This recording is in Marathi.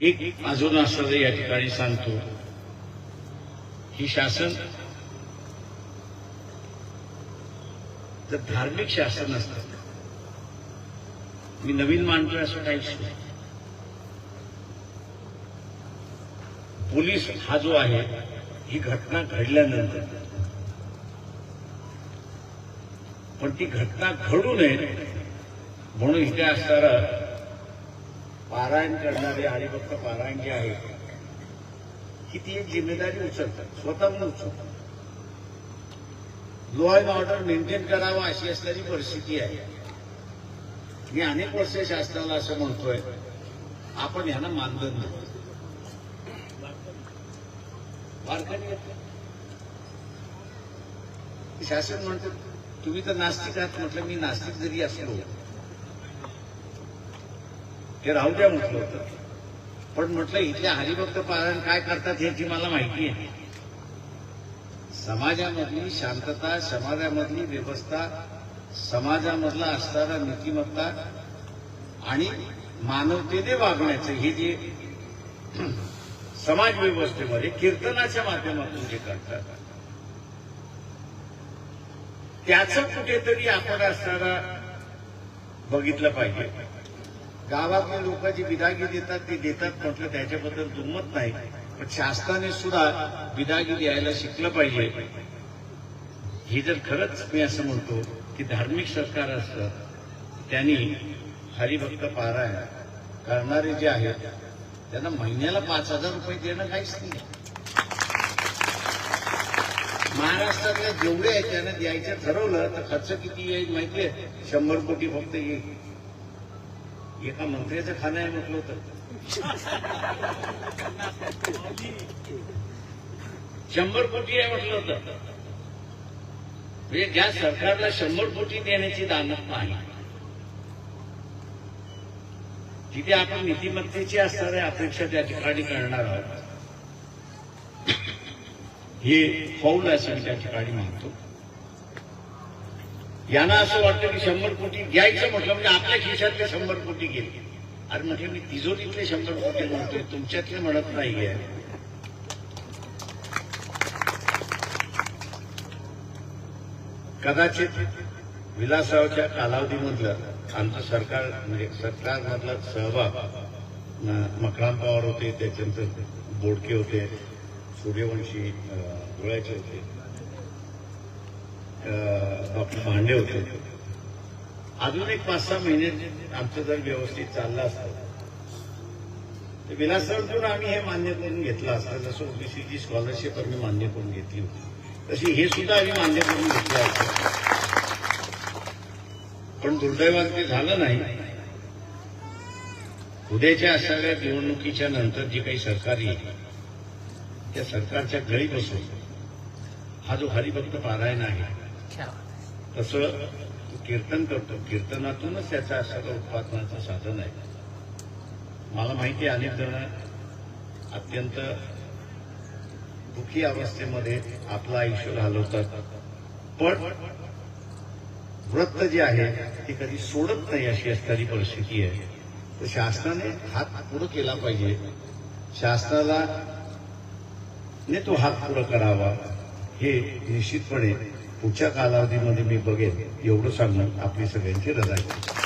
एक अजून असं या ठिकाणी सांगतो ही शासन तर धार्मिक शासन असतं मी नवीन मानतोय असं काहीच नाही. पोलीस हा जो आहे ही घटना घडल्यानंतर पण ती घटना घडू नये म्हणून इथे असणारा पारायण करणारे हरिभक्त पारायण जे आहे किती ती एक जिम्मेदारी उचलतात स्वतःहून उचलतात. लॉ अँड ऑर्डर मेंटेन करावा अशी असणारी परिस्थिती आहे. मी अनेक वर्ष शासनाला असं म्हणतोय आपण यांना मानधन नाही. शासन म्हणतं तुम्ही तर नास्तिक आहात म्हटलं मी नास्तिक जरी असलो ते राहू द्या म्हटलं होतं. पण म्हटलं इथले हरिभक्त पारायण काय करतात याची मला माहिती आहे. समाजामधली शांतता समाजामधली व्यवस्था समाजामधला असणारा नीतिमत्ता आणि मानवतेने वागण्याचं हे जे समाज व्यवस्थेमध्ये कीर्तनाच्या माध्यमातून जे करतात. त्याचं कुठेतरी आपण असणारा बघितलं पाहिजे. गावातले लोक जी विदागी देतात ते देतात म्हटलं त्याच्याबद्दल दुमत नाही. पण शासनाने सुद्धा विदागी द्यायला शिकलं पाहिजे. हे जर खरंच मी असं म्हणतो की धार्मिक सरकार असतं त्यांनी हरिभक्त पारायण करणारे जे आहेत त्यांना महिन्याला पाच हजार रुपये देणं काहीच नाही. महाराष्ट्रातल्या जेवढे आहेत त्यांना द्यायचं ठरवलं तर खर्च किती येईल माहितीये? शंभर कोटी फक्त येईल. एका मंत्र्याचं खाणं आहे म्हटलं होतं. शंभर कोटी आहे म्हटलं होतं. म्हणजे ज्या सरकारला शंभर कोटी देण्याची दानत नाही तिथे आपण नीतिमत्तेची असणाऱ्या अपेक्षा त्या ठिकाणी करणार आहोत. हे फौल असं त्या ठिकाणी म्हणतो. यांना असं वाटतं की शंभर कोटी घ्यायचं म्हटलं म्हणजे आपल्या खिशातले शंभर कोटी गेले. अरे म्हटलं मी तिजोरीतले शंभर कोटी म्हणतोय तुमच्यातले म्हणत नाहीये. कदाचित विलासरावच्या कालावधीमधलं आमचं सरकार म्हणजे सरकारमधला सहभाग अं, मकराम पवार होते त्याच्यानंतर बोडके होते सूर्यवंशी धुळ्याचे होते. डॉक्टर भांडे होते. अजून एक पाच सहा महिने आमचं जर व्यवस्थित चाललं असतं तर विलासरावकडून आम्ही हे मान्य करून घेतलं असतं. जसं ओबीसीची स्कॉलरशिप आम्ही मान्य करून घेतली होती. तशी हे सुद्धा आम्ही मान्य करून घेतलं असतं. पण दुर्दैवाने ते झालं नाही. उद्याच्या असणाऱ्या निवडणुकीच्या नंतर जी काही सरकार येईल त्या सरकारच्या गळी बसून हा जो हरिभक्त पारायण आहे तसं कीर्तन करतो. कीर्तनातूनच त्याचा सगळं उत्पादनाचं साधन आहे. मला माहिती आहे अनेक जण अत्यंत दुःखी अवस्थेमध्ये आपलं आयुष्य घालवतात. पण व्रत जे आहे ते कधी सोडत नाही अशी असणारी परिस्थिती आहे. तर शासनाने हात पुढं केला पाहिजे. शासनाला ने तो हात पुढं करावा. हे निश्चितपणे पुढच्या कालावधीमध्ये मी बघेन. एवढं सांगणं आपली सगळ्यांची रजा आहे.